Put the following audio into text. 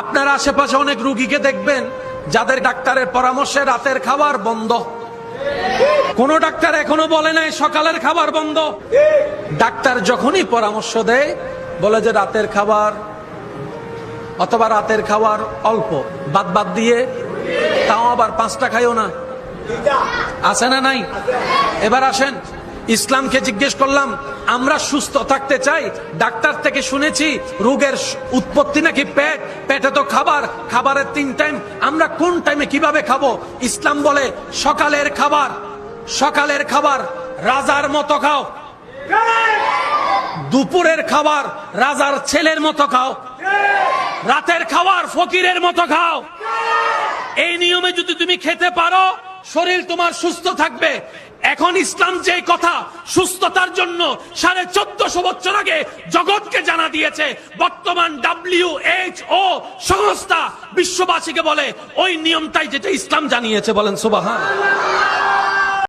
আপনার আশেপাশে অনেক রুগীকে দেখবেন, যাদের ডাক্তারের পরামর্শে রাতের খাবার বন্ধ। কোন ডাক্তার এখনও বলে নাই সকালের খাবার বন্ধ। ডাক্তার যখনই পরামর্শ দেয়, বলে যে রাতের খাবার অথবা রাতের খাবার অল্প, বাদ বাদ দিয়ে, তাও আবার পাঁচটা খাইও না। আছে না নাই? এবার আসেন, ইসলামকে জিজ্ঞেস করলাম আমরা সুস্থ থাকতে চাই। ডাক্তার থেকে শুনেছি, রোগের উৎপত্তি নাকি পেট? পেটে তো খাবার। খাবারের তিন টাইম আমরা কোন টাইমে কীভাবে খাব? ইসলাম বলে, সকালের খাবার। সকালের খাবার, রাজার মতো খাও। দুপুরের খাবার, রাজার ছেলের মতো খাও। রাতের খাবার, ফকিরের মতো খাও। এই নিয়মে যদি তুমি খেতে পারো, শরীর তোমার সুস্থ থাকবে। এখন ইসলাম যে কথা সুস্থতার জন্য সাড়ে চোদ্দশো বছর আগে জগৎকে জানা দিয়েছে, বর্তমান ডাব্লিউ এইচ ও সংস্থা বিশ্ববাসীকে বলে, ওই নিয়মটাই যেটা ইসলাম জানিয়েছে, বলেন সুবাহান।